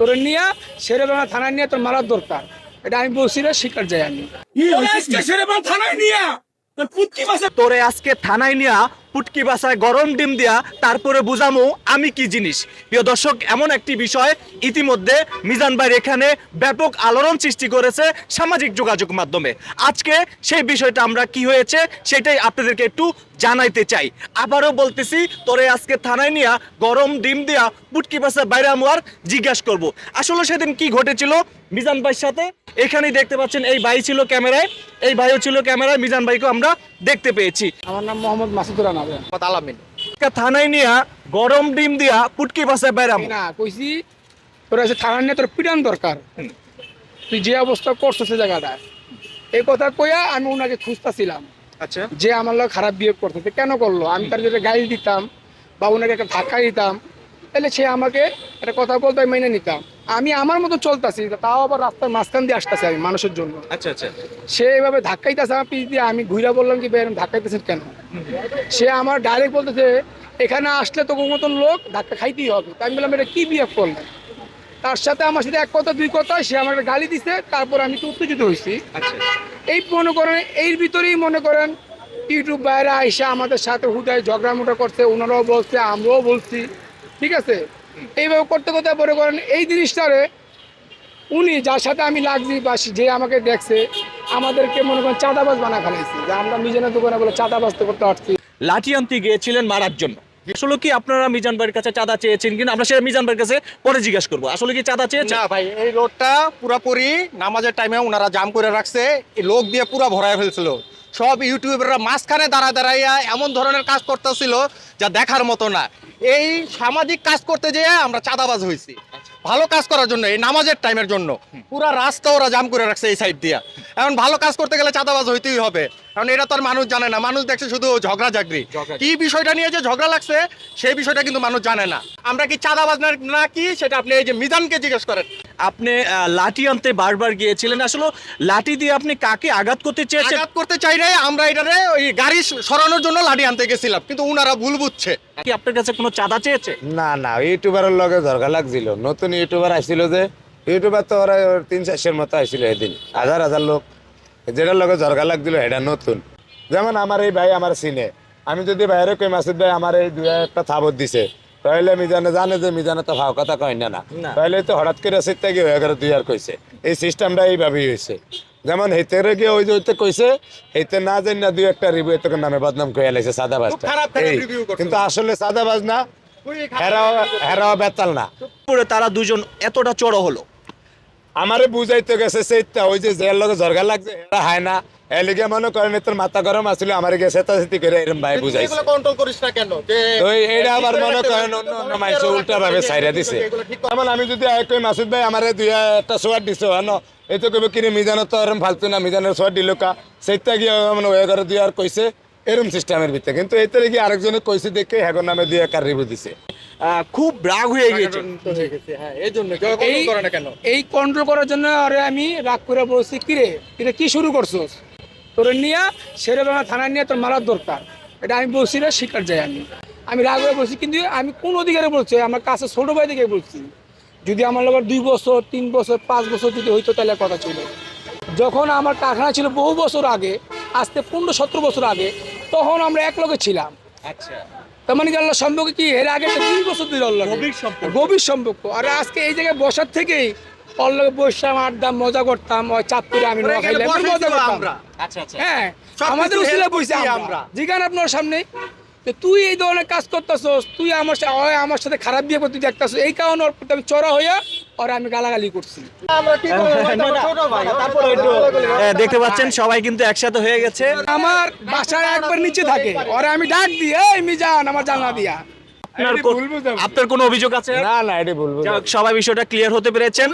তোর নিয়ে সেরে বাংলা থানায় নিয়ে তোর মারার দরকার। এটা আমি বলছি না শিকার যাই আমি। থানায় নিয়া? তোরে আজকে থানায় নিয়া পুটকি বাসায় গরম ডিম দিয়া তারপরে বুঝামো আমি কি জিনিস। প্রিয় দর্শক এমন একটি বিষয় ইতিমধ্যে মিজান ভাইয়ের এখানে ব্যাপক আলোড়ন সৃষ্টি করেছে সামাজিক যোগাযোগ মাধ্যমে। আজকে সেই বিষয়টা আমরা কি হয়েছে সেটাই আপনাদেরকে একটু জানাইতে চাই। আবারও বলতেছি তোরে আজকে থানায় নিয়া গরম ডিম দিয়া পুটকি পাশে বাইরে আমু আর জিজ্ঞাসা করব। আসলে সেদিন কি ঘটেছিল? মিজান ভাইয়ের সাথে এখানেই দেখতে পাচ্ছেন এই ভাই ছিল ক্যামেরায় এই ভাইও ছিল ক্যামেরায় মিজান ভাইকে আমরা দেখতে পেয়েছি। আমার নাম মোহাম্মদ মাসুদুর রানাবে আলামিন। থানায় নিয়া গরম ডিম দিয়া পুটকি পাশে বাইরে না কইছি তোর আছে থানায় নিয়ে তোর পিটান দরকার। তুই যে অবস্থা করছ সে জায়গাটায়। এই কথা কইয়া আমি ওনাকে খুঁজতেছিলাম। আচ্ছা। যে আমার লোক খারাপ বিহেভ করতেছে কেন করল? আমি তার যদি গাড়ি দিতাম বা ওনাকে একটা ধাক্কা দিতাম তাহলে সে আমাকে একটা কথা বলতে আমি মেনে নিতাম। আমি আমার মতো চলতেছি তাও আবার রাস্তার মাঝখান দিয়ে আসতেছি আমি মানুষের জন্য। আচ্ছা আচ্ছা। সে এভাবে ধাক্কাইতেছে আমার পিছ দিয়ে আমি ঘুরে বললাম কি বের ধাক্কাইতেছেন কেন? সে আমার ডাইরেক্ট বলতেছে এখানে আসলে তো কোনো মতন লোক ধাক্কা খাইতেই হবে। তাই আমি বললাম এটা কি বিহেভ করলেন তার সাথে আমার সাথে এক কথা দুই কথা সে আমাকে গালি দিছে তারপর আমি তো উত্তেজিত হয়েছি। আচ্ছা। এই মনে করেন এর ভিতরেই মনে করেন ইউটিউব বাইরে আইসা আমাদের সাথে হুদায় ঝগড়া মোটা করছে ওনারাও বলছে আমরাও বলছি ঠিক আছে? এইভাবে করতে করতে মনে করেন এই জিনিসটারে উনি যার সাথে আমি লাগছি বা যে আমাকে দেখছে আমাদেরকে মনে করেন চাঁদাবাজ বানা ফেলাইছে। যে আমরা নিজেরা দোকানে বলে চাঁদাবাজ তো করতে পারছি। লাঠি আনতে গিয়েছিলেন মারার জন্য। আসলে কি আপনারা মিজান ভাইয়ের কাছে চাঁদা চেয়েছেন কিনা? আমরা সেটা মিজান ভাইয়ের কাছে পরে জিজ্ঞাসা করব। আসলে কি চাঁদা চেয়েছেন? না ভাই, এই রোডটা পুরাপুরি নামাজের টাইমে ওনারা জাম করে রাখছে, এই লোক দিয়ে পুরা ভরায় ফেলছিল। সব ইউটিউবাররা মাঝখানে দাঁড়া দাঁড়াইয়া এমন ধরনের কাজ করতেছিল যা দেখার মতো না। এই সামাজিক কাজ করতে যেয়ে আমরা চাঁদাবাজ হয়েছি। ভালো কাজ করার জন্য এই নামাজের টাইমের জন্য। পুরা রাস্তা ওরা জাম করে রাখছে এই সাইড দিয়া। এখন ভালো কাজ করতে গেলে চাঁদাবাজ হইতেই হবে। কারণ এটা তো আর মানুষ জানে না। মানুষ দেখছে শুধু ঝগড়া। জাগরি কি বিষয়টা নিয়ে যে ঝগড়া লাগছে সেই বিষয়টা কিন্তু মানুষ জানে না। আমরা কি চাঁদাবাজ না কি? সেটা আপনি এই যে মিজানকে জিজ্ঞেস করেন। আপনি আহ, লাঠি আনতে বারবার গিয়েছিলেন। আসলে লাঠি দিয়ে আপনি কাকে আঘাত করতে চেয়েছেন? আঘাত করতে চাই নাই আমরা এটারে ওই গাড়ি সরানোর জন্য লাঠি আনতে গেছিলাম। কিন্তু উনারা ভুল বুঝছে। কি আপনার কাছে কোনো চাঁদা চেয়েছে? না না ইউটিউবারের লগে দরকার লাগছিল। নতুন ইউটিউবার আসছিল যে ইউটিউবার তো ওরা তিন চারশের মতো আসছিল এদিন। হাজার হাজার লোক। যেটার লগে দরকার লাগছিল এটা নতুন। যেমন আমার এই ভাই আমার সিনে। আমি যদি বাইরে কই মাসুদ ভাই আমার এই দুই একটা থাবত দিছে তাহলে মিজানে জানে যে মিজানে তো ভাও কথা কয় না না। তাহলে তো হঠাৎ করে সিটটা গিয়ে হয়ে গেল দুই আর কইছে। এই সিস্টেমটা এইভাবেই হয়েছে যেমন হেতেরে গিয়ে ওই যে কইছে হেতে না জানি না দুই একটা রিভিউ তোকে নামে বদনাম কয়ে এই, review করছে। কিন্তু আসলে সাদাবাজ না হেরাও হেরাও বেতাল না। পরে তারা দুজন এতটা চড়ো হলো। আমারে বুঝাইতে গেছে সেইটা ওই যে জেল লগে ঝরগা লাগছে হয় না। এলিগে মনে করেন তোর মাথা গরম আসলে আমারে গেছে সেতাসেতি করে এরম ভাই বুঝাইছে। এগুলো কন্ট্রোল করিস না কেন? তো এইটা আবার মনে করেন অন্য অন্য মানুষ উল্টা ভাবে সাইরা দিছে। এগুলো ঠিক যেমন আমি যদি কই মাসুদ ভাই আমারে দুই একটা সোয়ার দিছো হন এই তো কইবে কিরে মিজানো তো এরম ফালতু না মিজানের সোয়ার দিল কা? সেইটা গিয়ে মানে ওয়ে করে দুই আর কইছে। এরম সিস্টেমের ভিতরে। কিন্তু এইটারে গিয়ে আরেকজনে কইছে দেখে হেগর নামে দুই একার রিভিউ দিছে। খুব রাগ হয়ে গিয়েছে। হ্যাঁ এই জন্য। এই কন্ট্রোল কেন? এই কন্ট্রোল করার জন্য আরে আমি রাগ করে বলছি কিরে কিরে কি শুরু করছোস? তোর নিয়ে সেরে বাংলা থানায় নিয়ে তোর মারার দরকার। এটা আমি বলছি না শিকার যাই আমি। আমি রাগ হয়ে বলছি কিন্তু আমি কোন অধিকারে বলছি? আমার কাছে ছোট ভাই থেকে বলছি। যদি আমার লোকের দুই বছর তিন বছর পাঁচ বছর যদি হইতো তাহলে কথা ছিল। যখন আমার কারখানা ছিল বহু বছর আগে আজকে পনেরো সতেরো বছর আগে তখন আমরা এক লগে ছিলাম। আচ্ছা। তার মানে আল্লাহ সম্পর্ক কি? এর আগে বছর ধরে আল্লাহ গভীর সম্পর্ক। আর আজকে এই জায়গায় বসার থেকেই অল্লগে বসলাম আড্ডা মজা করতাম ওই চাঁদপুরে আমি নোয়া মজা করতাম। আমরা। আচ্ছা আচ্ছা। হ্যাঁ আমাদের করছি বইছি আমরা। জিগান আপনার সামনে। যে তুই এই ধরনের কাজ করতেছস তুই আমার আমার সাথে খারাপ বিয়ে করতে দেখতেছ এই কারণে আমি চড়া হইয়া আর আমি গালাগালি করছি। আমরা কি করব? ভাই, তো আমরা ছোট ভাই তারপরে আহ, দেখতে পাচ্ছেন সবাই কিন্তু একসাথে হয়ে গেছে। আমার বাসায় একবার নিচে থাকে ওরে আমি ডাক দিই এই মিজান আমার জানা দিয়া। আপনার কোন অভিযোগ আছে? না না এটা বলব সবাই বিষয়টা ক্লিয়ার হতে পেরেছেন।